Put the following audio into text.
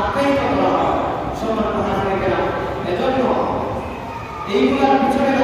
আখ্যায়িত করা হয়। সম্মানিত হাজিরা এজন্য এইগুলোর পিছনে